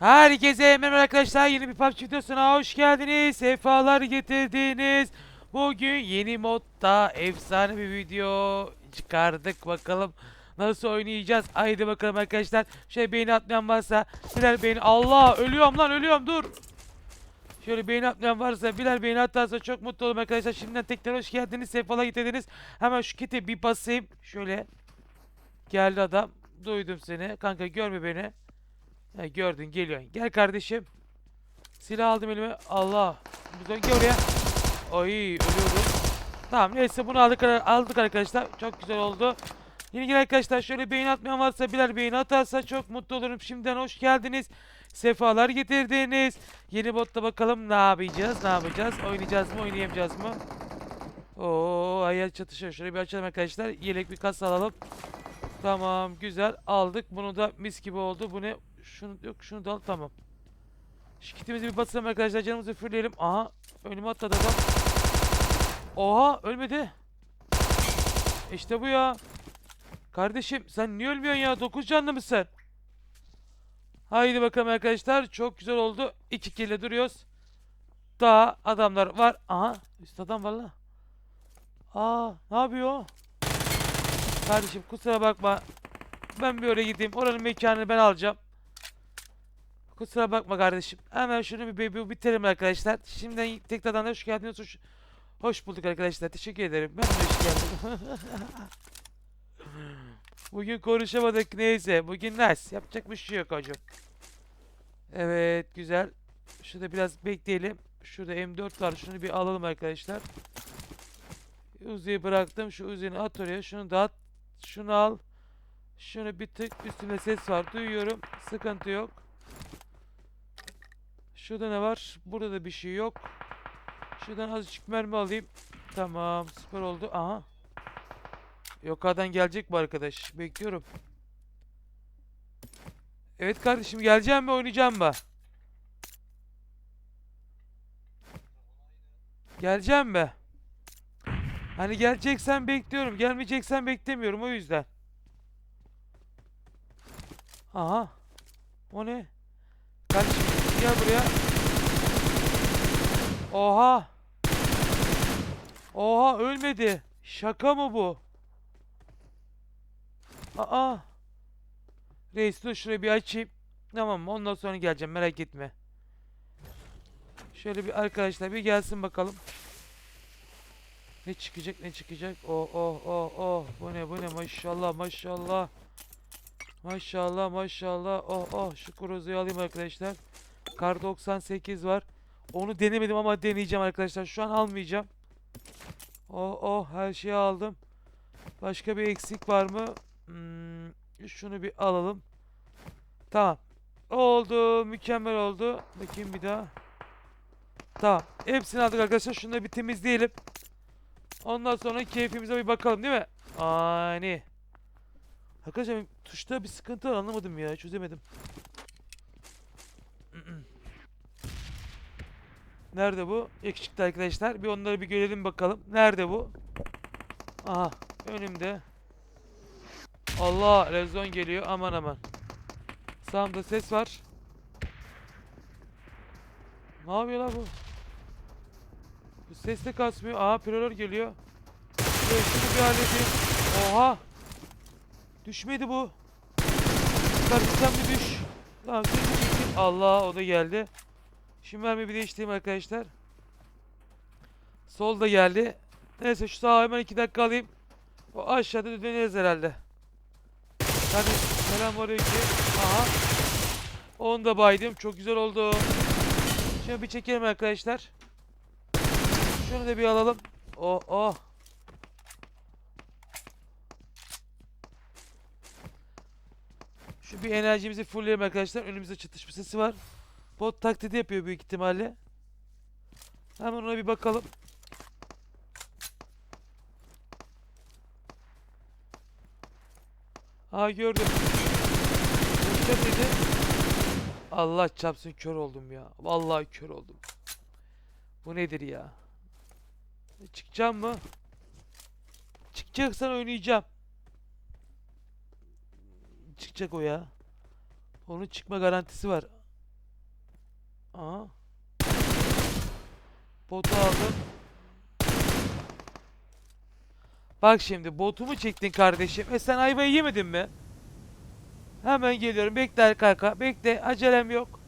Herkese merhaba arkadaşlar yeni bir PUBG videosuna hoş geldiniz. Sefalar getirdiniz. Bugün yeni modda efsane bir video çıkardık bakalım. Nasıl oynayacağız? Haydi bakalım arkadaşlar. Şöyle beğeni atmayan varsa birer beğeni. Allah ölüyorum lan ölüyorum dur. Şöyle beğeni atmayan varsa birer beğeni atarsa çok mutlu olurum arkadaşlar. Şimdiden tekrar hoş geldiniz. Sefalar getirdiniz. Hemen şu kiti bir basayım. Şöyle. Geldi adam. Duydum seni. Kanka görme beni. Ha, gördün geliyorsun. Gel kardeşim. Silah aldım elime. Allah. Buradan gel oraya. Ay ölüyordum. Tamam neyse bunu aldık, aldık arkadaşlar. Çok güzel oldu. Yeni arkadaşlar şöyle beğeni atmayan varsa birer beğeni atarsa çok mutlu olurum. Şimdiden hoş geldiniz. Sefalar getirdiniz. Yeni botta bakalım ne yapacağız? Ne yapacağız? Oynayacağız mı? Oynayamayacağız mı? Oo hayal çatışıyor. Şöyle bir açalım arkadaşlar. Yelek bir kas alalım. Tamam güzel aldık. Bunu da mis gibi oldu. Bu ne? Şunu yok şunu da al tamam. Şu bir basalım arkadaşlar. Canımızı fırlayalım. Aha önüme atladı adam. Oha ölmedi. İşte bu ya. Kardeşim sen niye ölmüyorsun ya? 9 canlı mısın? Haydi bakalım arkadaşlar. Çok güzel oldu. 2 kill duruyoruz. Daha adamlar var. Aha üst adam var la. Aa ne yapıyor? Kardeşim kusura bakma. Ben bir oraya gideyim. Oranın mekanını ben alacağım. Kusura bakma kardeşim. Hemen şunu bir, bir, bitirelim arkadaşlar. Şimdiden tekrardan hoş geldiniz. Hoş, hoş bulduk arkadaşlar. Teşekkür ederim. Ben de hoş geldim. Bugün konuşamadık neyse. Bugün nice. Yapacak bir şey yok hocam. Evet güzel. Şurada biraz bekleyelim. Şurada M4 var. Şunu bir alalım arkadaşlar. Uzi'yi bıraktım. Şu Uzi'ni at oraya. Şunu da at. Şunu al. Şunu bir tık üstünde ses var. Duyuyorum. Sıkıntı yok. Şurada ne var? Burada da bir şey yok. Şuradan azıcık mermi alayım. Tamam. Süper oldu. Aha. Yoka'dan gelecek bu arkadaş. Bekliyorum. Evet kardeşim geleceğim mi oynayacağım mı? Geleceğim mi? Hani geleceksen bekliyorum. Gelmeyeceksen beklemiyorum o yüzden. Aha. O ne? Kardeşim gel buraya. Oha. Oha ölmedi. Şaka mı bu? Aa. Reis dur şurayı bir açayım. Tamam? Ondan sonra geleceğim merak etme. Şöyle bir arkadaşlar bir gelsin bakalım. Ne çıkacak ne çıkacak? Oh oh oh oh. Bu ne bu ne maşallah maşallah. Maşallah maşallah. Oh oh şu Croza'yı alayım arkadaşlar. Kar 98 var. Onu denemedim ama deneyeceğim arkadaşlar. Şu an almayacağım. Oh oh her şeyi aldım. Başka bir eksik var mı? Hmm, şunu bir alalım. Tamam. Oldu. Mükemmel oldu. Bakayım bir daha. Tamam. Hepsini aldık arkadaşlar. Şunu da bir temizleyelim. Ondan sonra keyfimize bir bakalım değil mi? Ani. Arkadaşlar tuşta bir sıkıntı var anlamadım ya. Çözemedim. Nerede bu? Yakışıklı arkadaşlar. Bir onları bir görelim bakalım. Nerede bu? Aha. Önümde. Allah rezon geliyor. Aman aman. Sağımda ses var. Ne yapıyor lan bu? Bu ses de kasmıyor. Aha pirolor geliyor. Şöyle bir halledeyim. Oha. Düşmedi bu. Kardeşim sen bir düş. Allah o da geldi. Şimdi mermi bir değiştireyim arkadaşlar. Sol da geldi. Neyse şu sağa hemen iki dakika alayım. O aşağıda döneriz herhalde. Hadi selamünaleyküm. Aha. Onu da baydım. Çok güzel oldu. Şunu bir çekelim arkadaşlar. Şunu da bir alalım. Oh oh. Şu bir enerjimizi fullleyelim arkadaşlar. Önümüzde çatışma sesi var. Bot taklidi yapıyor büyük ihtimalle. Hemen ona bir bakalım. Aa gördüm. Dikkat dedi. Allah çarpsın kör oldum ya. Vallahi kör oldum. Bu nedir ya? Çıkacağım mı? Çıkacaksan oynayacağım. Çıkacak o ya. Onun çıkma garantisi var. Aha. Botu aldım. Bak şimdi botumu çektin kardeşim. E sen ayvayı yemedin mi? Hemen geliyorum. Bekle kanka. Bekle. Acelem yok.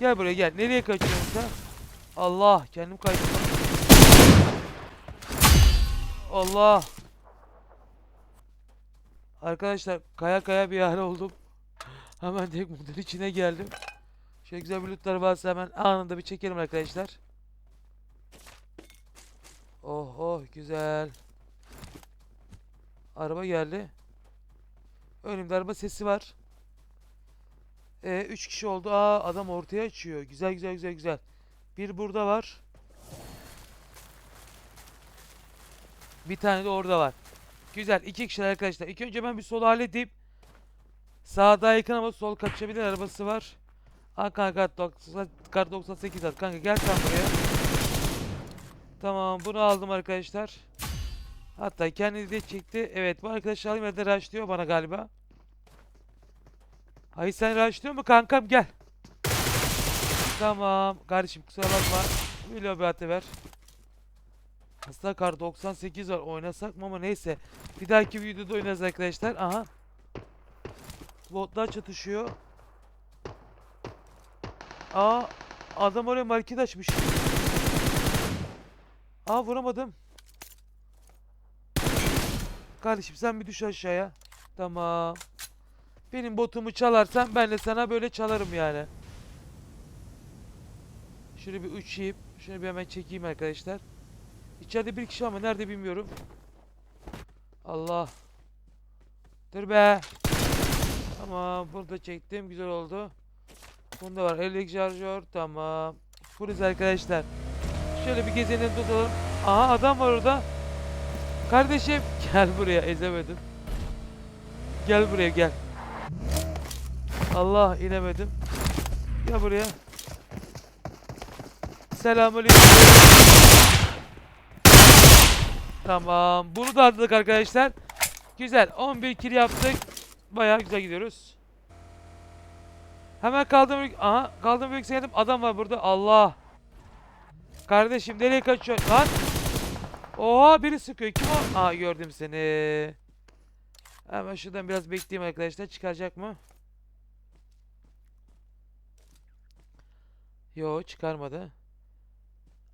Gel buraya gel. Nereye kaçıyorsun sen? Allah. Kendim kaçtım. Allah. Arkadaşlar kaya kaya bir hal oldum. Hemen direkt modun içine geldim. Şöyle güzel bir lootlar varsa hemen anında bir çekelim arkadaşlar. Oh oh güzel. Araba geldi. Önümde araba sesi var. Ee, üç kişi oldu. Aa adam ortaya açıyor. Güzel güzel güzel güzel. Bir burada var. Bir tane de orada var. Güzel. iki kişiler arkadaşlar. İlk önce ben bir sol halledeyim. Sağda yakın ama sol kaçabilir arabası var. Aa kanka kar 90 kar 98 at. Kanka gel sen buraya. Tamam bunu aldım arkadaşlar. Hatta kendi de çekti. Evet bu arkadaş alayım yerde rushlıyor bana galiba. Hayır sen rushlıyor mu kankam gel. Tamam kardeşim kusura bakma. Bir lobi ver. Aslında kar 98 var oynasak mı ama neyse. Bir dahaki videoda oynarız arkadaşlar. Aha. Botlar çatışıyor. Aa adam oraya market açmış. Aa vuramadım. Kardeşim sen bir düş aşağıya. Tamam. Benim botumu çalarsan ben de sana böyle çalarım yani. Şöyle bir uçayım. Şunu bir hemen çekeyim arkadaşlar. İçeride bir kişi ama nerede bilmiyorum. Allah. Dur be. Tamam bunu da çektim. Güzel oldu. Bunda var. Elektrik şarjör. Tamam. Furiz arkadaşlar. Şöyle bir gezelim tutalım. Aha adam var orada. Kardeşim gel buraya ezemedim. Gel buraya gel. Allah inemedim. Gel buraya. Selamünaleyküm. Tamam. Bunu da atladık arkadaşlar. Güzel. 11 kill yaptık. Bayağı güzel gidiyoruz. Hemen kaldım. Aha kaldım büyük geldim. Adam var burada. Allah. Kardeşim nereye kaçıyorsun lan? Oha biri sıkıyor. Kim o? Aa gördüm seni. Hemen şuradan biraz bekleyeyim arkadaşlar. Çıkaracak mı? Yo çıkarmadı.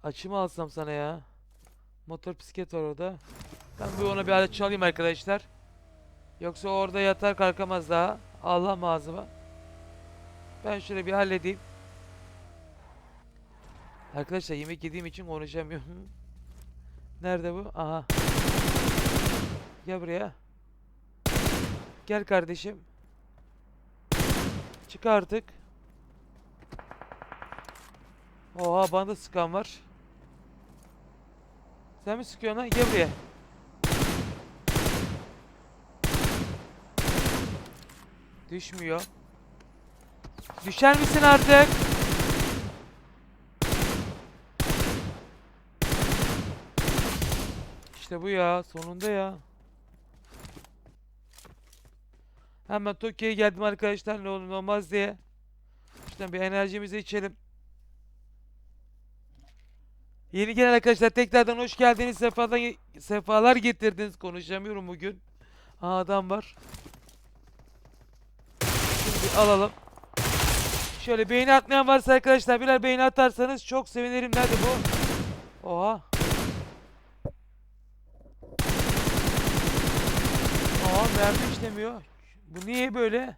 Açımı alsam sana ya. Motor bisiklet var orada. Ben bir ona bir alet çalayım arkadaşlar. Yoksa orada yatar kalkamaz daha. Allah mağazıma. Ben şöyle bir halledeyim. Arkadaşlar yemek yediğim için konuşamıyorum. Nerede bu? Aha. Gel buraya. Gel kardeşim. Çık artık. Oha bana da sıkan var. Sen mi sıkıyorsun lan? Gel buraya. Düşmüyor. Düşer misin artık? İşte bu ya. Sonunda ya. Hemen Tokyo'ya geldim arkadaşlar. Ne olur ne olmaz diye. İşte bir enerjimizi içelim. Yeni gelen arkadaşlar tekrardan hoş geldiniz. Sefadan, sefalar getirdiniz. Konuşamıyorum bugün. Aa adam var. Şimdi alalım. Şöyle beğeni atmayan varsa arkadaşlar birer beğeni atarsanız çok sevinirim. Nerede bu? Oha. Aa mermi işlemiyor. Bu niye böyle?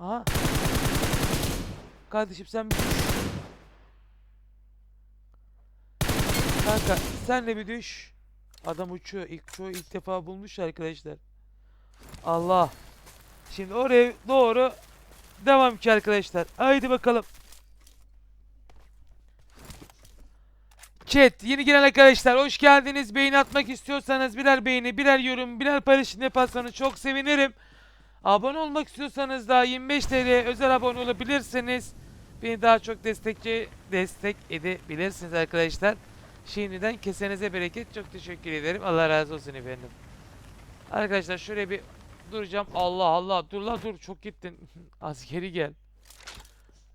Aha. Kardeşim sen bir Kanka sen de bir düş. Adam uçuyor. İlk çoğu ilk defa bulmuş arkadaşlar. Allah. Şimdi oraya doğru devam ki arkadaşlar. Haydi bakalım. Chat yeni gelen arkadaşlar hoş geldiniz. Beğeni atmak istiyorsanız birer beğeni, birer yorum, birer paylaşım yaparsanız çok sevinirim. Abone olmak istiyorsanız da 25 TL özel abone olabilirsiniz. Beni daha çok destekçi destek edebilirsiniz arkadaşlar. Şimdiden kesenize bereket. Çok teşekkür ederim. Allah razı olsun efendim. Arkadaşlar şöyle bir Duracağım. Allah Allah. Dur la dur. Çok gittin. Az geri gel.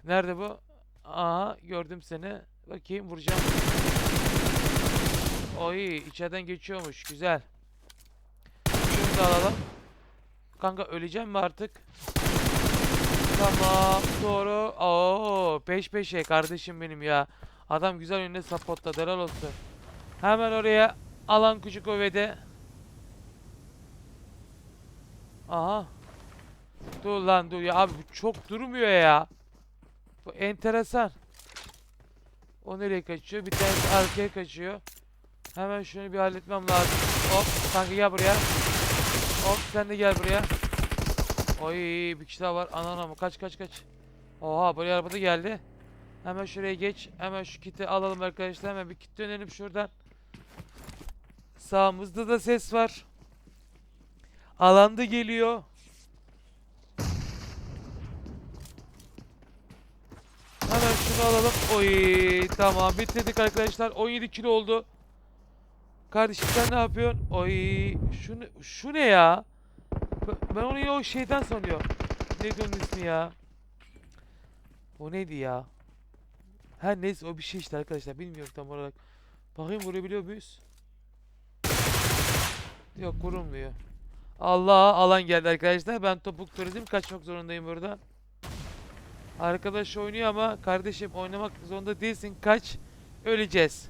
Nerede bu? Aha gördüm seni. Bakayım vuracağım. Oy içeriden geçiyormuş. Güzel. Şunu da alalım. Kanka öleceğim mi artık? Tamam doğru. Oo peş peşe kardeşim benim ya. Adam güzel önüne supportladı helal olsun. Hemen oraya alan küçük ovede. Aha. Dur lan dur ya abi bu çok durmuyor ya. Bu enteresan. O nereye kaçıyor? Bir tanesi arkaya kaçıyor. Hemen şunu bir halletmem lazım. Hop kanka gel buraya. Hop sen de gel buraya. Oy bir kişi daha var. Anana mı? Kaç kaç kaç. Oha buraya arabada geldi. Hemen şuraya geç. Hemen şu kiti alalım arkadaşlar. Hemen bir kit dönelim şuradan. Sağımızda da ses var. Alanda geliyor. Hemen şunu alalım. Oy tamam bitirdik arkadaşlar. 17 kilo oldu. Kardeşim sen ne yapıyorsun? Oy şu ne, şu ne ya? Ben- onu yine o şeyden sanıyorum. Neydi onun ismi ya? O neydi ya? Ha neyse o bir şey işte arkadaşlar bilmiyorum tam olarak. Bakayım vurabiliyor muyuz? Yok vurulmuyor. Allah alan geldi arkadaşlar. Ben topuk turizm kaçmak zorundayım burada. Arkadaş oynuyor ama kardeşim oynamak zorunda değilsin. Kaç. Öleceğiz.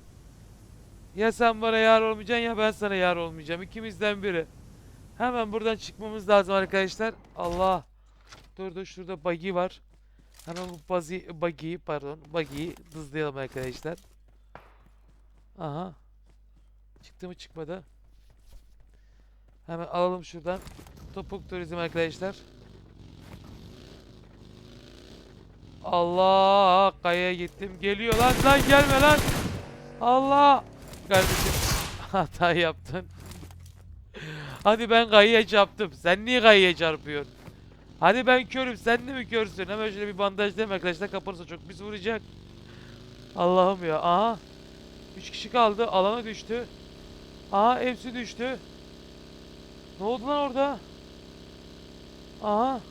Ya sen bana yar olmayacaksın ya ben sana yar olmayacağım. İkimizden biri. Hemen buradan çıkmamız lazım arkadaşlar. Allah. Dur dur şurada buggy var. Hemen bu buggy'yi pardon buggy'yi hızlayalım arkadaşlar. Aha. Çıktı mı çıkmadı. Hemen alalım şuradan. Topuk turizm arkadaşlar. Allah kayaya gittim. Geliyor lan lan gelme lan. Allah. Kardeşim hata yaptın. Hadi ben kayaya çarptım. Sen niye kayaya çarpıyorsun? Hadi ben körüm. Sen de mi körsün? Hemen şöyle bir bandajlayayım arkadaşlar. Kapanırsa çok pis vuracak. Allah'ım ya. Aha. 3 kişi kaldı. Alana düştü. Aha hepsi düştü. Ne oldu lan orada? Aha.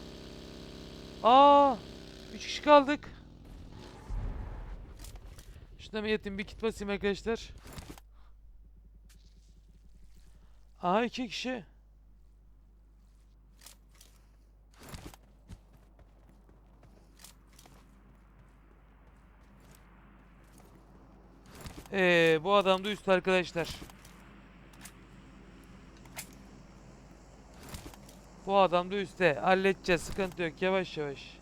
Aa. 3 kişi kaldık. Şuna bir yatayım bir kit basayım arkadaşlar. Aha 2 kişi. Ee, bu adam da üst arkadaşlar. Bu adam da üstte. Halledeceğiz. Sıkıntı yok. Yavaş yavaş.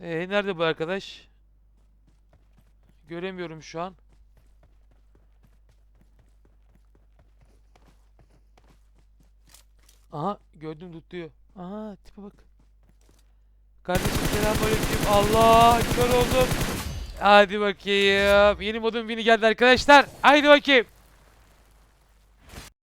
Ee, nerede bu arkadaş? Göremiyorum şu an. Aha gördüm tutuyor. Aha tipe bak. Kardeşim selamünaleyküm. Allah kör oldum. Hadi bakayım. Yeni modun bini geldi arkadaşlar. Haydi bakayım.